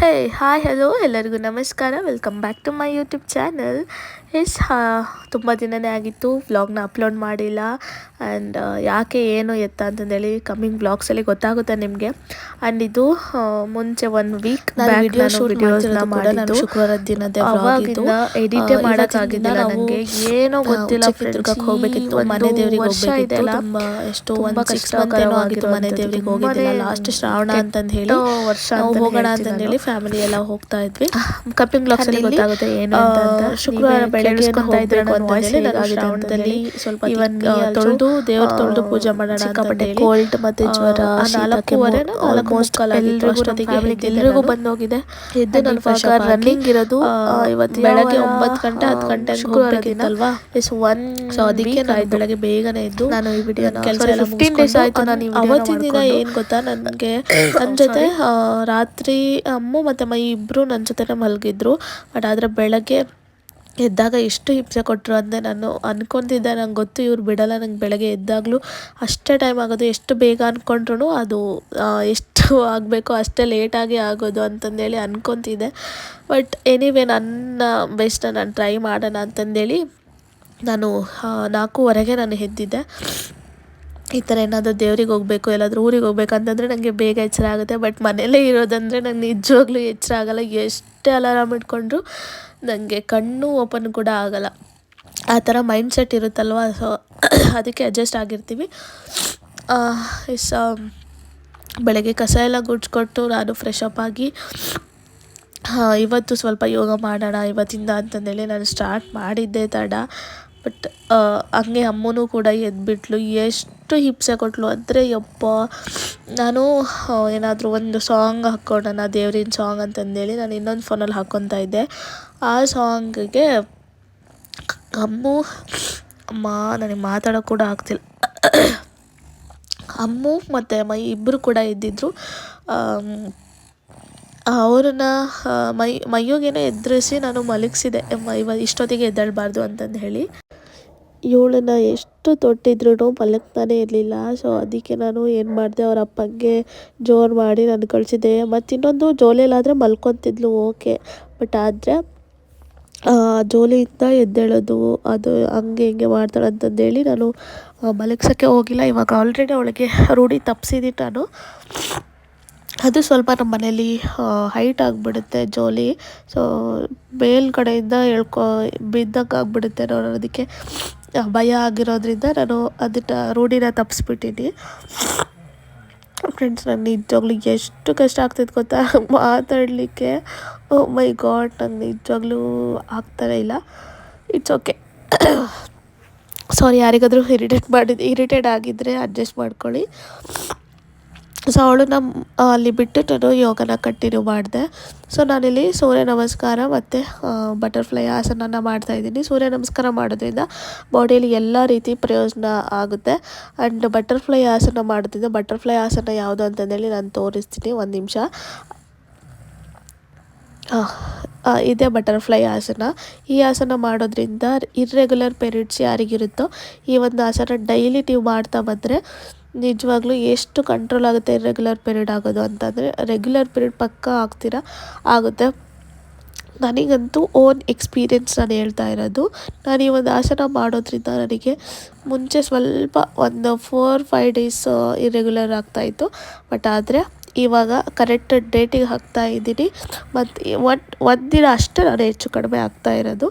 ಹೇ hi hello ಎಲ್ಲರಿಗೂ ನಮಸ್ಕಾರ. Welcome back to my YouTube channel yes ತುಂಬ ದಿನವೇ ಆಗಿತ್ತು. ವ್ಲಾಗ್ನ ಅಪ್ಲೋಡ್ ಮಾಡಿಲ್ಲ. ಆ್ಯಂಡ್ ಯಾಕೆ ಏನು ಎತ್ತ ಅಂತಂದೇಳಿ ಕಮ್ಮಿಂಗ್ ಬ್ಲಾಗ್ಸಲ್ಲಿ ಗೊತ್ತಾಗುತ್ತೆ ನಿಮಗೆ. ಆ್ಯಂಡ್ ಇದು ಮುಂಚೆ ಒನ್ ವೀಕ್ ವಿಡಿಯೋ ಶೂಟ್ ಮಾಡಿದ್ದು. ಶುಕ್ರವಾರ ದಿನದ ಅವಾಗಿಂದ ಎಡಿಟೇ ಮಾಡೋಕ್ಕಾಗಿಲ್ಲ ನನಗೆ ಏನೋ ಗೊತ್ತಿಲ್ಲ ಚಿತ್ರದುರ್ಗಕ್ಕೆ ಹೋಗಬೇಕಿತ್ತು. ಮನೆ ದೇವರಿಗೆ ಹೋಗಬೇಕಿತ್ತು. ತುಂಬ ಎಷ್ಟೋ ಒಂದು ಸಿಕ್ಸ್ ಮಂತ್ ಆಗಿತ್ತು. ಮನೆ ದೇವರಿಗೆ ಹೋಗಿದ್ದೆ ಲಾಸ್ಟ್ ಶ್ರಾವಣ ಅಂತಂದು ಹೇಳಿ. ವರ್ಷ ಹೋಗೋಣ ಹೇಳ್ತೀನಿ ಅಂತಂದ್ ಹೇಳಿ. ಫ್ಯಾಮಿಲಿ ಎಲ್ಲ ಹೋಗ್ತಾ ಇದ್ವಿ ಕಪ್ಪಿಂಗ್ ಬ್ಲಾಕ್ಸ್ ಅಲ್ಲಿ ಗೊತ್ತಾಗುತ್ತೆ ಏನು. ಶುಕ್ರವಾರ ಬೆಳಗ್ಗೆ ನನ್ನ ಶ್ರಾವಣದಲ್ಲಿ ಸ್ವಲ್ಪ ಇವನ್ ತೊಳೆದು ದೇವ್ರ ತೊಳೆದು ಪೂಜೆ ಮಾಡೋಣ ಸಿಕ್ಕಾಪಟ್ಟೆ. ಕೋಲ್ಡ್ ಮತ್ತೆ ಜ್ವರ ನಾಲ್ಕೂವರೆ ಆಲ್ಮೋಸ್ಟ್ ನಾಲ್ಕು ಫ್ಯಾಮಿಲಿಗೆ ಎಲ್ಲರಿಗೂ. ಬಂದೋಗಿದೆ ಎದ್ದು And ನಾನು ಇವಾಗ fresh up ಆಗಿ, running ಇರೋದು ಇವತ್ತು ಬೆಳಗ್ಗೆ ಒಂಬತ್ತು ಗಂಟೆ ಹತ್ತು ಗಂಟೆ ಶುಕ್ರವಾರ ದಿನ ಇಸ್ ಎಸ್ ಒನ್ ಸೊ ಅದಕ್ಕೆ ನಾನು ಬೆಳಗ್ಗೆ ಬೇಗನೆ ಇದ್ದು ನಾನು ಈ ವಿಡಿಯೋ ಕೆಲಸ ಫಿಫ್ಟೀನ್ ಡೇಸ್ ಆಯ್ತು ನಾನು ಅವತ್ತಿನ ದಿನ. ಏನ್ ಗೊತ್ತಾ ನನಗೆ ನನ್ನ ಜೊತೆ ರಾತ್ರಿ ಅಮ್ಮು ಮತ್ತೆ ಅಮ್ಮ ಇಬ್ಬರೂ ನನ್ನ ಜೊತೆನೇ ಮಲಗಿದ್ರು. ಬಟ್ ಆದರೆ ಬೆಳಗ್ಗೆ ಎದ್ದಾಗ ಎಷ್ಟು ಹಿಂಸೆ ಕೊಟ್ಟರು ಅಂದರೆ ನಾನು ಅಂದ್ಕೊಂತಿದ್ದೆ ನಂಗೆ ಗೊತ್ತು ಇವ್ರು ಬಿಡಲ್ಲ, ನಂಗೆ ಬೆಳಗ್ಗೆ ಎದ್ದಾಗಲೂ ಅಷ್ಟೇ ಟೈಮ್ ಆಗೋದು. ಎಷ್ಟು ಬೇಗ ಅಂದ್ಕೊಂಡ್ರು ಅದು ಎಷ್ಟು ಆಗಬೇಕು ಅಷ್ಟೇ ಲೇಟಾಗಿ ಆಗೋದು ಅಂತಂದೇಳಿ ಅಂದ್ಕೊತಿದ್ದೆ ಬಟ್ ಎನಿವೇ ನನ್ನ ಬೆಸ್ಟ್ ನಾನು ಟ್ರೈ ಮಾಡೋಣ ಅಂತಂದೇಳಿ ನಾನು ನಾಲ್ಕೂವರೆಗೆ ನಾನು ಎದ್ದಿದ್ದೆ. ಈ ಥರ ಏನಾದರೂ ದೇವ್ರಿಗೆ ಹೋಗಬೇಕು, ಎಲ್ಲಾದರೂ ಊರಿಗೆ ಹೋಗ್ಬೇಕು ಅಂತಂದರೆ ನನಗೆ ಬೇಗ ಎಚ್ಚರ ಆಗುತ್ತೆ. ಬಟ್ ಮನೆಯಲ್ಲೇ ಇರೋದಂದರೆ ನಂಗೆ ನಿಜವಾಗ್ಲೂ ಎಚ್ಚರ ಆಗಲ್ಲ. ಎಷ್ಟೇ ಅಲಾರಾಮ್ ಇಟ್ಕೊಂಡ್ರು ನನಗೆ ಕಣ್ಣು ಓಪನ್ ಕೂಡ ಆಗಲ್ಲ. ಆ ಥರ ಮೈಂಡ್ ಸೆಟ್ ಇರುತ್ತಲ್ವ? ಸೊ ಅದಕ್ಕೆ ಅಡ್ಜಸ್ಟ್ ಆಗಿರ್ತೀವಿ. ಇಸ್ ಬೆಳಗ್ಗೆ ಕಸ ಎಲ್ಲ ಗುಡ್ಸ್ಕೊಟ್ಟು ನಾನು ಫ್ರೆಶ್ ಅಪ್ ಆಗಿ ಇವತ್ತು ಸ್ವಲ್ಪ ಯೋಗ ಮಾಡೋಣ, ಇವತ್ತಿಂದ ಅಂತಂದೇಳಿ ನಾನು ಸ್ಟಾರ್ಟ್ ಮಾಡಿದ್ದೆ ತಡ. ಬಟ್ ಹಂಗೆ ಅಮ್ಮನೂ ಕೂಡ ಎದ್ಬಿಟ್ಲು. ಎಷ್ಟು ಹಿಂಸೆ ಕೊಟ್ಟಲು ಅಂದರೆ ಯಪ್ಪ, ನಾನು ಏನಾದರೂ ಒಂದು ಸಾಂಗ್ ಹಾಕ್ಕೊಳ್ಳೋಣ ದೇವ್ರಿನ ಸಾಂಗ್ ಅಂತಂದೇಳಿ ನಾನು ಇನ್ನೊಂದು ಫೋನಲ್ಲಿ ಹಾಕ್ಕೊತಾ ಇದ್ದೆ. ಆ ಸಾಂಗಿಗೆ ಅಮ್ಮು, ಅಮ್ಮ ನನಗೆ ಮಾತಾಡೋಕೆ ಕೂಡ ಆಗ್ತಿಲ್ಲ ಅಮ್ಮು ಮತ್ತು ಮೈ ಇಬ್ಬರು ಕೂಡ ಇದ್ದಿದ್ರು. ಅವ್ರನ್ನ ಮೈ ಮೈಯೋಗೇನೋ ಎದುರಿಸಿ ನಾನು ಮಲಗಿಸಿದೆ. ಇಷ್ಟೊತ್ತಿಗೆ ಎದ್ದೇಳಬಾರ್ದು ಅಂತಂದು ಹೇಳಿ. ಇವಳನ್ನ ಎಷ್ಟು ತೊಟ್ಟಿದ್ರು ಮಲಗ್ತಾನೆ ಇರಲಿಲ್ಲ. ಸೊ ಅದಕ್ಕೆ ನಾನು ಏನು ಮಾಡಿದೆ, ಅವ್ರ ಅಪ್ಪಂಗೆ ಜೋರು ಮಾಡಿ ನಾನು ಕಳಿಸಿದ್ದೆ. ಮತ್ತು ಇನ್ನೊಂದು ಜೋಲಿಯಲ್ಲಾದರೆ ಮಲ್ಕೊತಿದ್ಲು, ಓಕೆ. ಬಟ್ ಆದರೆ ಜೋಲಿಯಿಂದ ಎದ್ದೇಳೋದು, ಅದು ಹಂಗೆ ಹಿಂಗೆ ಮಾಡ್ತಾಳೆ ಅಂತಂದೇಳಿ ನಾನು ಮಲಗ್ಸೋಕ್ಕೆ ಹೋಗಿಲ್ಲ. ಇವಾಗ ಆಲ್ರೆಡಿ ಅವಳಿಗೆ ರೂಢಿ ತಪ್ಪಿಸಿದ್ದೀನಿ ನಾನು. ಅದು ಸ್ವಲ್ಪ ನಮ್ಮ ಮನೇಲಿ ಹೈಟ್ ಆಗಿಬಿಡುತ್ತೆ ಜೋಲಿ ಸೊ ಮೇಲ್ಗಡೆಯಿಂದ ಎಳ್ಕೊ, ಬಿದ್ದಂಗೆ ಆಗಿಬಿಡುತ್ತೆ ನಾನು ಅದಕ್ಕೆ ಭಯ ಆಗಿರೋದ್ರಿಂದ ನಾನು ಅದನ್ನು ರೂಢಿನ ತಪ್ಪಿಸ್ಬಿಟ್ಟಿನಿ ಫ್ರೆಂಡ್ಸ್ ನಾನು ನಿಜವಾಗ್ಲೂ ಎಷ್ಟು ಕಷ್ಟ ಆಗ್ತಿತ್ತು ಗೊತ್ತಾ? ಮಾತಾಡಲಿಕ್ಕೆ, ಓ ಮೈ ಗಾಡ್, ನಂಗೆ ನಿಜವಾಗ್ಲೂ ಆಗ್ತಾನೆ ಇಲ್ಲ. ಇಟ್ಸ್ ಓಕೆ ಸಾರಿ ಯಾರಿಗಾದರೂ ಇರಿಟೇಟ್ ಮಾಡಿದ್ದು ಇರಿಟೇಟ್ ಆಗಿದ್ದರೆ ಅಡ್ಜಸ್ಟ್ ಮಾಡ್ಕೊಳ್ಳಿ. ಸೊ ಅವಳನ್ನ ಅಲ್ಲಿ ಬಿಟ್ಟು ನಾನು ಯೋಗನ ಕಂಟಿನ್ಯೂ ಮಾಡಿದೆ. ಸೊ ನಾನಿಲ್ಲಿ ಸೂರ್ಯ ನಮಸ್ಕಾರ ಮತ್ತು ಬಟರ್ಫ್ಲೈ ಆಸನನ ಮಾಡ್ತಾಯಿದ್ದೀನಿ ಸೂರ್ಯ ನಮಸ್ಕಾರ ಮಾಡೋದ್ರಿಂದ ಬಾಡಿಯಲ್ಲಿ ಎಲ್ಲ ರೀತಿ ಪ್ರಯೋಜನ ಆಗುತ್ತೆ. ಆ್ಯಂಡ್ ಬಟರ್ಫ್ಲೈ ಆಸನ ಮಾಡೋದ್ರಿಂದ ಬಟರ್ಫ್ಲೈ ಆಸನ ಯಾವುದು ಅಂತಂದೇಳಿ ನಾನು ತೋರಿಸ್ತೀನಿ, ಒಂದು ನಿಮಿಷ. ಇದೇ ಬಟರ್ಫ್ಲೈ ಆಸನ. ಈ ಆಸನ ಮಾಡೋದ್ರಿಂದ ಇರ್ರೆಗ್ಯುಲರ್ ಪೀರಿಯಡ್ಸ್ ಯಾರಿಗಿರುತ್ತೋ ಈ ಒಂದು ಆಸನ ಡೈಲಿ ನೀವು ಮಾಡ್ತಾ ಬಂದರೆ ನಿಜವಾಗ್ಲೂ ಎಷ್ಟು ಕಂಟ್ರೋಲ್ ಆಗುತ್ತೆ ಇರ್ರೆಗ್ಯುಲರ್ ಪೀರಿಯಡ್ ಆಗೋದು ಅಂತಂದರೆ ರೆಗ್ಯುಲರ್ ಪೀರಿಯಡ್ ಪಕ್ಕ ಆಗ್ತೀರಾ? ಆಗುತ್ತೆ. ನನಗಂತೂ ಓನ್ ಎಕ್ಸ್ಪೀರಿಯೆನ್ಸ್ ನಾನು ಹೇಳ್ತಾ ಇರೋದು. ನಾನು ಈ ಒಂದು ಆಸನ ಮಾಡೋದ್ರಿಂದ ನನಗೆ ಮುಂಚೆ ಸ್ವಲ್ಪ ಒಂದು ಫೋರ್ ಫೈವ್ ಡೇಸ್ ಇರೆಗ್ಯುಲರ್ ಆಗ್ತಾಯಿತ್ತು ಬಟ್ ಆದರೆ ಇವಾಗ ಕರೆಕ್ಟ್ ಡೇಟಿಗೆ ಹಾಕ್ತಾ ಇದ್ದೀನಿ. ಮತ್ತು ಒಂದು ಒಂದಿನ ಅಷ್ಟೇ ನಾನು ಹೆಚ್ಚು ಕಡಿಮೆ ಆಗ್ತಾ ಇರೋದು.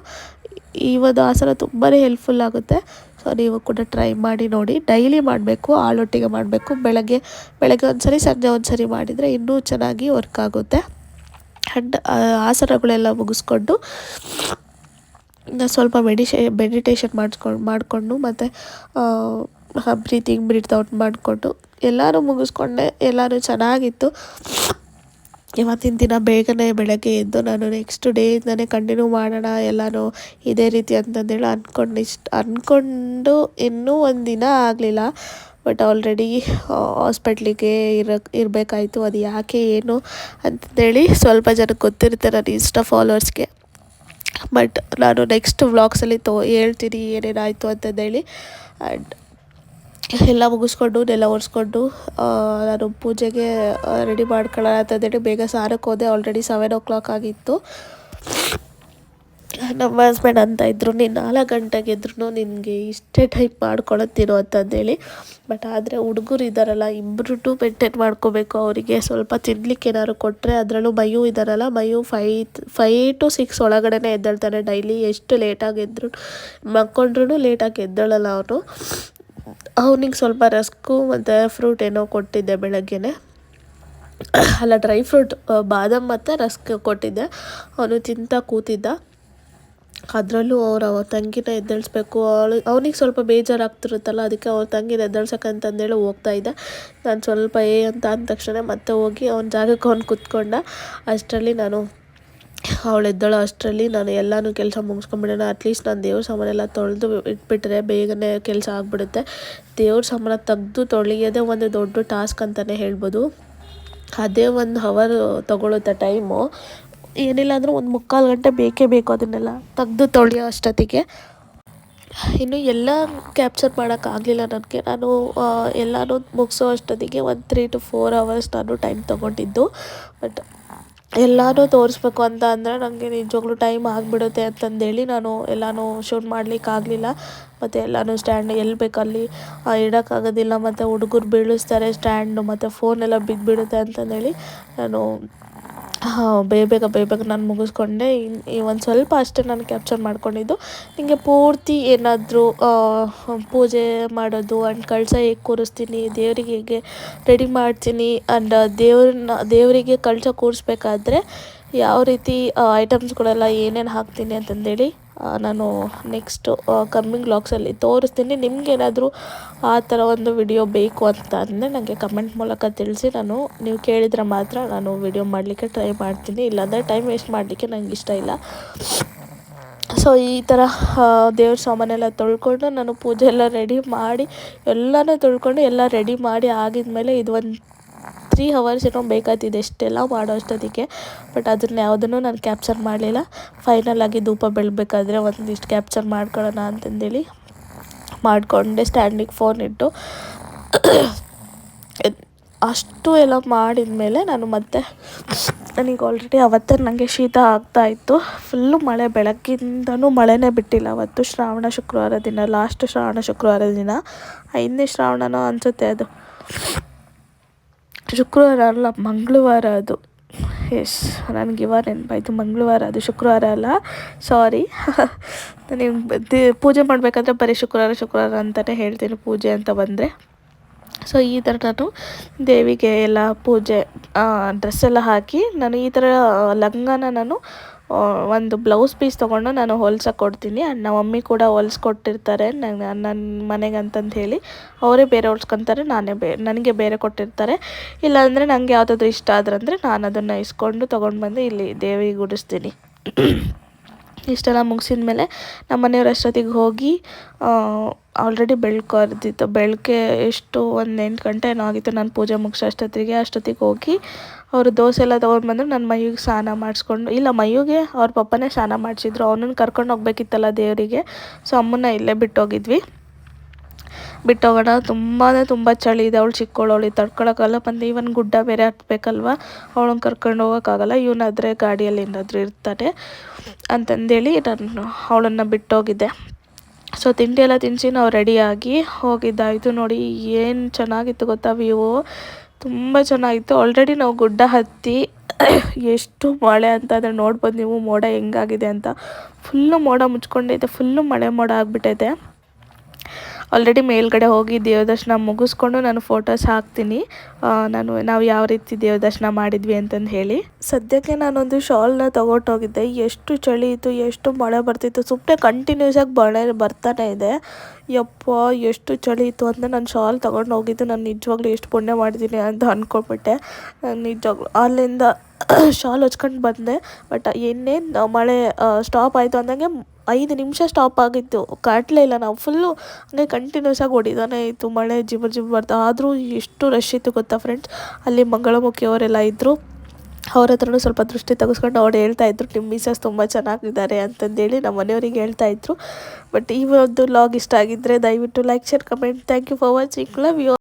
ಈ ಒಂದು ಆಸನ ತುಂಬಾ ಹೆಲ್ಪ್ಫುಲ್ ಆಗುತ್ತೆ. ಸೊ ನೀವು ಕೂಡ ಟ್ರೈ ಮಾಡಿ ನೋಡಿ. ಡೈಲಿ ಮಾಡಬೇಕು, ಆಳೊಟ್ಟಿಗೆ ಮಾಡಬೇಕು. ಬೆಳಗ್ಗೆ ಬೆಳಗ್ಗೆ ಒಂದು ಸರಿ ಸಂಜೆ ಒಂದು ಸರಿ ಮಾಡಿದರೆ ಇನ್ನೂ ಚೆನ್ನಾಗಿ ವರ್ಕ್ ಆಗುತ್ತೆ. ಆ್ಯಂಡ್ ಆಸನಗಳೆಲ್ಲ ಮುಗಿಸ್ಕೊಂಡು ಸ್ವಲ್ಪ ಮೆಡಿಷ ಮೆಡಿಟೇಷನ್ ಮಾಡಿಸ್ಕೊಂಡು, ಮಾಡಿಕೊಂಡು ಮತ್ತು ಬ್ರೀತಿಂಗ್ ಬ್ರೀತ್ ಔಟ್ ಮಾಡಿಕೊಂಡು ಎಲ್ಲರೂ ಮುಗಿಸ್ಕೊಂಡೆ. ಎಲ್ಲರೂ ಚೆನ್ನಾಗಿತ್ತು. ಇವತ್ತಿನ ದಿನ ಬೇಗನೆ ಬೆಳಗ್ಗೆ ಎದ್ದು ನಾನು ನೆಕ್ಸ್ಟ್ ಡೇಯಿಂದನೇ ಕಂಟಿನ್ಯೂ ಮಾಡೋಣ, ಎಲ್ಲನೂ ಇದೇ ರೀತಿ ಅಂತಂದೇಳಿ ಅಂದ್ಕೊಂಡು ಇಷ್ಟು ಅಂದ್ಕೊಂಡು ಇನ್ನೂ ಒಂದು ದಿನ ಆಗಲಿಲ್ಲ. ಬಟ್ ಆಲ್ರೆಡಿ ಹಾಸ್ಪಿಟ್ಲಿಗೆ ಇರೋ, ಇರಬೇಕಾಯಿತು, ಅದು ಯಾಕೆ, ಏನು ಅಂತಂದೇಳಿ ಸ್ವಲ್ಪ ಜನಕ್ಕೆ ಗೊತ್ತಿರುತ್ತೆ ನನ್ನ ಇನ್ಸ್ಟಾ ಫಾಲೋವರ್ಸ್ಗೆ ಬಟ್ ನಾನು ನೆಕ್ಸ್ಟ್ ವ್ಲಾಗ್ಸಲ್ಲಿ ತೋ, ಹೇಳ್ತೀನಿ ಏನೇನಾಯಿತು ಅಂತಂದೇಳಿ. ಆ್ಯಂಡ್ ಎಲ್ಲ ಮುಗಿಸ್ಕೊಂಡು ನೆಲ ಒರೆಸ್ಕೊಂಡು ನಾನು ಪೂಜೆಗೆ ರೆಡಿ ಮಾಡ್ಕೊಳ್ಳೋಣ ಅಂತಂದೇಳಿ ಬೇಗ ಸಾರಕ್ಕೆ ಹೋದೆ. ಆಲ್ರೆಡಿ ಸೆವೆನ್ ಓ ಕ್ಲಾಕ್ ಆಗಿತ್ತು. ನಮ್ಮ ಹಸ್ಬೆಂಡ್ ಅಂತ ಇದ್ರು, ನೀನು ನಾಲ್ಕು ಗಂಟೆಗೆ ಎದ್ರು ನಿನಗೆ ಇಷ್ಟೇ ಟೈಪ್ ಮಾಡ್ಕೊಳತ್ತೀನೋ ಅಂತಂದೇಳಿ ಬಟ್ ಆದರೆ ಹುಡುಗರು ಇದ್ದಾರಲ್ಲ ಇಬ್ಬರು ಮೇಂಟೈನ್ ಮಾಡ್ಕೋಬೇಕು. ಅವರಿಗೆ ಸ್ವಲ್ಪ ತಿನ್ಲಿಕ್ಕೆ ಏನಾದ್ರು ಕೊಟ್ಟರೆ ಅದರಲ್ಲೂ ಮಯೂ ಇದ್ದಾರಲ್ಲ Mayu five five to six ಒಳಗಡೆನೇ ಎದ್ದೇಳ್ತಾನೆ. ಡೈಲಿ ಎಷ್ಟು ಲೇಟಾಗಿ ಎದ್ರು ಮಕ್ಕೊಂಡ್ರು ಲೇಟಾಗಿ ಎದ್ದೇಳಲ್ಲ ಅವನು. ಅವನಿಗೆ ಸ್ವಲ್ಪ ರಸ್ಕು ಮತ್ತು ಫ್ರೂಟ್ ಏನೋ ಕೊಟ್ಟಿದ್ದೆ ಬೆಳಗ್ಗೆನೆ. ಅಲ್ಲ ಡ್ರೈ ಫ್ರೂಟ್ ಬಾದಾಮ್ ಮತ್ತು ರಸ್ಕ್ ಕೊಟ್ಟಿದ್ದೆ. ಅವನು ತಿಂತಾ ಕೂತಿದ್ದ. ಅದರಲ್ಲೂ ಅವ್ರು ಅವ್ರ ತಂಗಿನ ಎದ್ದೇಳಿಸ್ಬೇಕು. ಅವಳು, ಅವನಿಗೆ ಸ್ವಲ್ಪ ಬೇಜಾರಾಗ್ತಿರುತ್ತಲ್ಲ, ಅದಕ್ಕೆ ಅವ್ರ ತಂಗಿನ ಎದ್ದೇಳ್ಸಕ್ಕಂತಂದೇಳಿ ಹೋಗ್ತಾ ಇದ್ದೆ. ನಾನು ಸ್ವಲ್ಪ ಏ ಅಂತ ಅಂದ ತಕ್ಷಣ ಮತ್ತೆ ಹೋಗಿ ಅವ್ನ ಜಾಗಕ್ಕೆ ಅವ್ನು ಕೂತ್ಕೊಂಡ, ಅಷ್ಟರಲ್ಲಿ ನಾನು ಅವಳು ಎದ್ದಳು ಅಷ್ಟರಲ್ಲಿ ನಾನು ಎಲ್ಲನೂ ಕೆಲಸ ಮುಗಿಸ್ಕೊಂಬಿಡೋಣ. ಅಟ್ಲೀಸ್ಟ್ ನಾನು ದೇವ್ರ ಸಾಮಾನೆಲ್ಲ ತೊಳೆದು ಇಟ್ಬಿಟ್ರೆ ಬೇಗನೆ ಕೆಲಸ ಆಗಿಬಿಡುತ್ತೆ. ದೇವ್ರ ಸಾಮಾನ ತೆಗೆದು ತೊಳೆಯೋದೇ ಒಂದು ದೊಡ್ಡ ಟಾಸ್ಕ್ ಅಂತಲೇ ಹೇಳ್ಬೋದು. ಅದೇ ಒಂದು ಹವರ್ ತೊಗೊಳುತ್ತೆ ಟೈಮು ಏನಿಲ್ಲ ಅಂದರೂ ಒಂದು ಮುಕ್ಕಾಲು ಗಂಟೆ ಬೇಕೇ ಬೇಕು ಅದನ್ನೆಲ್ಲ ತೆಗೆದು ತೊಳೆಯೋ ಅಷ್ಟೊತ್ತಿಗೆ. ಇನ್ನು ಎಲ್ಲ ಕ್ಯಾಪ್ಚರ್ ಮಾಡೋಕ್ಕಾಗಲಿಲ್ಲ ನನಗೆ. ನಾನು ಎಲ್ಲನೂ ಮುಗಿಸೋ ಅಷ್ಟೊತ್ತಿಗೆ ಒಂದು ತ್ರೀ ಟು ಫೋರ್ ಅವರ್ಸ್ ನಾನು ಟೈಮ್ ತೊಗೊಂಡಿದ್ದು. ಬಟ್ ಎಲ್ಲನೂ ತೋರಿಸ್ಬೇಕು ಅಂತ ಅಂದರೆ ನನಗೆ ನಿಜವಾಗ್ಲೂ ಟೈಮ್ ಆಗಿಬಿಡುತ್ತೆ ಅಂತಂದೇಳಿ ನಾನು ಎಲ್ಲನೂ ಶೂಟ್ ಮಾಡಲಿಕ್ಕಾಗಲಿಲ್ಲ ಮತ್ತು ಎಲ್ಲನೂ ಸ್ಟ್ಯಾಂಡ್ ಎಲ್ಲಿ ಬೇಕಲ್ಲಿ ಇಡೋಕ್ಕಾಗೋದಿಲ್ಲ ಮತ್ತು ಹುಡುಗರು ಬೀಳಿಸ್ತಾರೆ ಸ್ಟ್ಯಾಂಡು ಮತ್ತು ಫೋನೆಲ್ಲ ಬಿದ್ದುಬಿಡುತ್ತೆ ಅಂತಂದೇಳಿ ನಾನು ಬೇಗ ಬೇಗ ನಾನು ಮುಗಿಸ್ಕೊಂಡೆ. ಈ ಒಂದು ಸ್ವಲ್ಪ ಅಷ್ಟೇ ನಾನು ಕ್ಯಾಪ್ಚರ್ ಮಾಡ್ಕೊಂಡಿದ್ದು. ನಿಮಗೆ ಪೂರ್ತಿ ಏನಾದರೂ ಪೂಜೆ ಮಾಡೋದು ಆ್ಯಂಡ್ ಕಳಸ ಹೇಗೆ ಕೂರಿಸ್ತೀನಿ, ದೇವರಿಗೆ ಹೇಗೆ ರೆಡಿ ಮಾಡ್ತೀನಿ ಆ್ಯಂಡ್ ದೇವ್ರನ್ನ ದೇವರಿಗೆ ಕಳಸ ಕೂರಿಸ್ಬೇಕಾದ್ರೆ ಯಾವ ರೀತಿ ಐಟಮ್ಸ್ಗಳೆಲ್ಲ ಏನೇನು ಹಾಕ್ತೀನಿ ಅಂತಂದೇಳಿ ನಾನು ನೆಕ್ಸ್ಟು ಕಮ್ಮಿಂಗ್ ಬ್ಲಾಗ್ಸಲ್ಲಿ ತೋರಿಸ್ತೀನಿ. ನಿಮಗೇನಾದರೂ ಆ ಥರ ಒಂದು ವಿಡಿಯೋ ಬೇಕು ಅಂತ ಅಂದರೆ ನನಗೆ ಕಮೆಂಟ್ ಮೂಲಕ ತಿಳಿಸಿ. ನಾನು ನೀವು ಕೇಳಿದರೆ ಮಾತ್ರ ನಾನು ವಿಡಿಯೋ ಮಾಡಲಿಕ್ಕೆ ಟ್ರೈ ಮಾಡ್ತೀನಿ. ಇಲ್ಲಾಂದರೆ ಟೈಮ್ ವೇಸ್ಟ್ ಮಾಡಲಿಕ್ಕೆ ನನಗೆ ಇಷ್ಟ ಇಲ್ಲ. ಸೊ ಈ ಥರ ದೇವ್ರ ಸಾಮಾನೆಲ್ಲ ತೊಳ್ಕೊಂಡು ನಾನು ಪೂಜೆ ಎಲ್ಲ ರೆಡಿ ಮಾಡಿ, ಎಲ್ಲನೂ ತೊಳ್ಕೊಂಡು ಎಲ್ಲ ರೆಡಿ ಮಾಡಿ ಆಗಿದ್ಮೇಲೆ ಇದು ಒಂದು ತ್ರೀ ಹವರ್ಸ್ ಏನೋ ಬೇಕಾಗ್ತಿದೆ ಎಷ್ಟೆಲ್ಲ ಮಾಡೋ ಅಷ್ಟೊತ್ತಿಗೆ. ಬಟ್ ಅದನ್ನ ಯಾವುದನ್ನು ನಾನು ಕ್ಯಾಪ್ಚರ್ ಮಾಡಲಿಲ್ಲ. ಫೈನಲ್ ಆಗಿ ಧೂಪ ಬೆಳಬೇಕಾದ್ರೆ ಒಂದಿಷ್ಟು ಕ್ಯಾಪ್ಚರ್ ಮಾಡ್ಕೊಳ್ಳೋಣ ಅಂತಂದೇಳಿ ಮಾಡಿಕೊಂಡೆ ಸ್ಟ್ಯಾಂಡಿಗೆ ಫೋನ್ ಇಟ್ಟು. ಅಷ್ಟು ಎಲ್ಲ ಮಾಡಿದ ಮೇಲೆ ನಾನು ಮತ್ತೆ ನನಗೆ ಆಲ್ರೆಡಿ ಅವತ್ತೇ ನನಗೆ ಶೀತ ಆಗ್ತಾ ಇತ್ತು. ಫುಲ್ಲು ಮಳೆ ಬೆಳಗ್ಗಿಂದನೂ ಮಳೆನೇ ಬಿಟ್ಟಿಲ್ಲ ಅವತ್ತು. ಶ್ರಾವಣ ಶುಕ್ರವಾರ ದಿನ ಲಾಸ್ಟ್ ಶ್ರಾವಣ ಶುಕ್ರವಾರ ದಿನ. ಐದನೇ ಶ್ರಾವಣನೋ ಅನಿಸುತ್ತೆ ಅದು. ಶುಕ್ರವಾರ ಅಲ್ಲ, ಮಂಗಳವಾರ ಅದು. ಎಸ್ ನನಗೆ ಇವಾಗ ನೆನಪಾಯ್ತು ಮಂಗಳವಾರ ಅದು, ಶುಕ್ರವಾರ ಅಲ್ಲ. ಸಾರಿ ನನಗೆ ಪೂಜೆ ಮಾಡಬೇಕಾದ್ರೆ ಬರೀ ಶುಕ್ರವಾರ ಶುಕ್ರವಾರ ಅಂತಲೇ ಹೇಳ್ತೀನಿ, ಪೂಜೆ ಅಂತ ಬಂದರೆ. ಸೊ ಈ ಥರ ನಾನು ದೇವಿಗೆ ಎಲ್ಲ ಪೂಜೆ ಡ್ರೆಸ್ ಎಲ್ಲ ಹಾಕಿ, ನಾನು ಈ ಥರ ಲಂಗನ ನಾನು ಒಂದು ಬ್ಲೌಸ್ ಪೀಸ್ ತೊಗೊಂಡು ನಾನು ಹೊಲ್ಸಕ್ಕೆ ಕೊಡ್ತೀನಿ. ಆ್ಯಂಡ್ ಮಮ್ಮಿ ಕೂಡ ಹೊಲ್ಸ್ಕೊಟ್ಟಿರ್ತಾರೆ ನನ್ನ ನನ್ನ ಮನೆಗೆ ಅಂತಂದು ಹೇಳಿ ಅವರೇ ಬೇರೆ ಹೊಲ್ಸ್ಕೊತಾರೆ, ನಾನೇ ಬೇ, ನನಗೆ ಬೇರೆ ಕೊಟ್ಟಿರ್ತಾರೆ. ಇಲ್ಲಾಂದರೆ ನನಗೆ ಯಾವುದಾದ್ರು ಇಷ್ಟ ಆದ್ರಂದರೆ ನಾನು ಅದನ್ನು ಇಸ್ಕೊಂಡು ತೊಗೊಂಡು ಬಂದು ಇಲ್ಲಿ ದೇವಿಗೆ ಉಡಿಸ್ತೀನಿ. ಇಷ್ಟೆಲ್ಲ ಮುಗಿಸಿದ ಮೇಲೆ ನಮ್ಮ ಮನೆಯವ್ರ ಅಷ್ಟೊತ್ತಿಗೆ ಹೋಗಿ ಆಲ್ರೆಡಿ ಬೆಳ್ಕೊರ್ದಿತ್ತು ಬೆಳಗ್ಗೆ ಎಷ್ಟು ಒಂದು ಎಂಟು ಗಂಟೆ ಏನೋ ಆಗಿತ್ತು ನಾನು ಪೂಜೆ ಮುಗಿಸೋ ಅಷ್ಟೊತ್ತಿಗೆ. ಅಷ್ಟೊತ್ತಿಗೆ ಹೋಗಿ ಅವರು ದೋಸೆ ಎಲ್ಲ ತೊಗೊಂಡು ಬಂದು ನನ್ನ ಮೈಗೆ ಸ್ನಾನ ಮಾಡಿಸ್ಕೊಂಡು, ಇಲ್ಲ ಮೈಯಿಗೆ ಅವ್ರ ಪಪ್ಪನೇ ಸ್ನಾನ ಮಾಡಿಸಿದ್ರು. ಅವನನ್ನು ಕರ್ಕೊಂಡು ಹೋಗ್ಬೇಕಿತ್ತಲ್ಲ ದೇವರಿಗೆ. ಸೊ ಅಮ್ಮನ್ನ ಇಲ್ಲೇ ಬಿಟ್ಟೋಗಿದ್ವಿ. ಬಿಟ್ಟೋಗೋಣ ತುಂಬಾ ತುಂಬ ಚಳಿ ಇದೆ. ಅವಳು ಚಿಕ್ಕೋಳವಳಿ ತಡ್ಕೊಳಕ್ಕಾಗಲ್ಲ. ಬಂದು ಇವನ್ ಗುಡ್ಡ ಬೇರೆ ಹತ್ಬೇಕಲ್ವ ಅವಳನ್ನ ಕರ್ಕೊಂಡು ಹೋಗೋಕ್ಕಾಗಲ್ಲ. ಇವನಾದರೆ ಗಾಡಿಯಲ್ಲಿ ಏನಾದರೂ ಇರ್ತಾನೆ ಅಂತಂದೇಳಿ ನಾನು ಅವಳನ್ನು ಬಿಟ್ಟೋಗಿದ್ದೆ. ಸೊ ತಿಂಡಿ ಎಲ್ಲ ತಿನ್ನಿಸಿ ನಾವು ರೆಡಿಯಾಗಿ ಹೋಗಿದ್ದಾಯಿತು ನೋಡಿ. ಏನು ಚೆನ್ನಾಗಿತ್ತು ಗೊತ್ತಾ ವ್ಯೂ ತುಂಬ ಚೆನ್ನಾಗಿತ್ತು. ಆಲ್ರೆಡಿ ನಾವು ಗುಡ್ಡ ಹತ್ತಿ ಎಷ್ಟು ಮಳೆ ಅಂತ ಅಂದರೆ ನೋಡ್ಬೋದು ನೀವು. ಮೋಡ ಹೆಂಗಾಗಿದೆ ಅಂತ. ಫುಲ್ಲು ಮೋಡ ಮುಚ್ಕೊಂಡೈತೆ ಫುಲ್ಲು ಮಳೆ ಮೋಡ ಆಗಿಬಿಟ್ಟೈತೆ ಆಲ್ರೆಡಿ ಮೇಲ್ಗಡೆ ಹೋಗಿ ದೇವ್ರ ದರ್ಶನ ಮುಗಿಸ್ಕೊಂಡು ನಾನು ಫೋಟೋಸ್ ಹಾಕ್ತೀನಿ. ನಾನು ನಾವು ಯಾವ ರೀತಿ ದೇವ್ರ ದರ್ಶನ ಮಾಡಿದ್ವಿ ಅಂತಂದು ಹೇಳಿ. ಸದ್ಯಕ್ಕೆ ನಾನೊಂದು ಶಾಲ್ನ ತಗೊಟ್ಟೋಗಿದ್ದೆ ಎಷ್ಟು ಚಳಿ ಇತ್ತು, ಎಷ್ಟು ಮಳೆ ಬರ್ತಿತ್ತು ಸುಮ್ಮನೆ ಕಂಟಿನ್ಯೂಸ್ ಆಗಿ ಮಳೆ ಬರ್ತಾನೆ ಇದೆ. ಯಪ್ಪ, ಎಷ್ಟು ಚಳಿ ಇತ್ತು ಅಂತ ನಾನು ಶಾಲ್ ತೊಗೊಂಡು ಹೋಗಿದ್ದು ನಾನು ನಿಜವಾಗ್ಲೂ ಎಷ್ಟು ಪುಣ್ಯ ಮಾಡಿದ್ದೀನಿ ಅಂತ ಅಂದ್ಕೊಂಡ್ಬಿಟ್ಟೆ ನಾನು ನಿಜವಾಗ್ಲೂ ಅಲ್ಲಿಂದ ಶಾಲ್ ಹಚ್ಕೊಂಡು ಬಂದೆ. ಬಟ್ ಇನ್ನೇನು ಮಳೆ ಸ್ಟಾಪ್ ಆಯಿತು ಅಂದಂಗೆ ಐದು ನಿಮಿಷ ಸ್ಟಾಪ್ ಆಗಿತ್ತು. ಕಾಟ್ಲೇ ಇಲ್ಲ, ನಾವು ಫುಲ್ಲು ಹಂಗೆ ಕಂಟಿನ್ಯೂಸ್ ಆಗಿ ಓಡಿದಾನೆ ಇತ್ತು. ಮಳೆ ಜಿಬರ್ ಜಿಬ್ ಬರ್ತಾ, ಆದರೂ ಎಷ್ಟು ರಶ್ ಇತ್ತು ಗೊತ್ತಾ ಫ್ರೆಂಡ್ಸ್ ಅಲ್ಲಿ ಮಂಗಳಮುಖಿಯವರೆಲ್ಲ ಇದ್ದರು ಅವ್ರ ಹತ್ರನೂ ಸ್ವಲ್ಪ ದೃಷ್ಟಿ ತೆಗೆಸ್ಕೊಂಡು ಅವ್ರು ಹೇಳ್ತಾ ಇದ್ರು ನಿಮ್ಮ ಮಿಸಸ್ ತುಂಬ ಚೆನ್ನಾಗಿದ್ದಾರೆ ಅಂತಂದೇಳಿ ನಮ್ಮ ಮನೆಯವರಿಗೆ ಹೇಳ್ತಾ ಇದ್ರು. ಬಟ್ ಈ ಒಂದು ಲಾಗ್ ಇಷ್ಟ ಆಗಿದ್ದರೆ ದಯವಿಟ್ಟು like share comment thank you for watching love you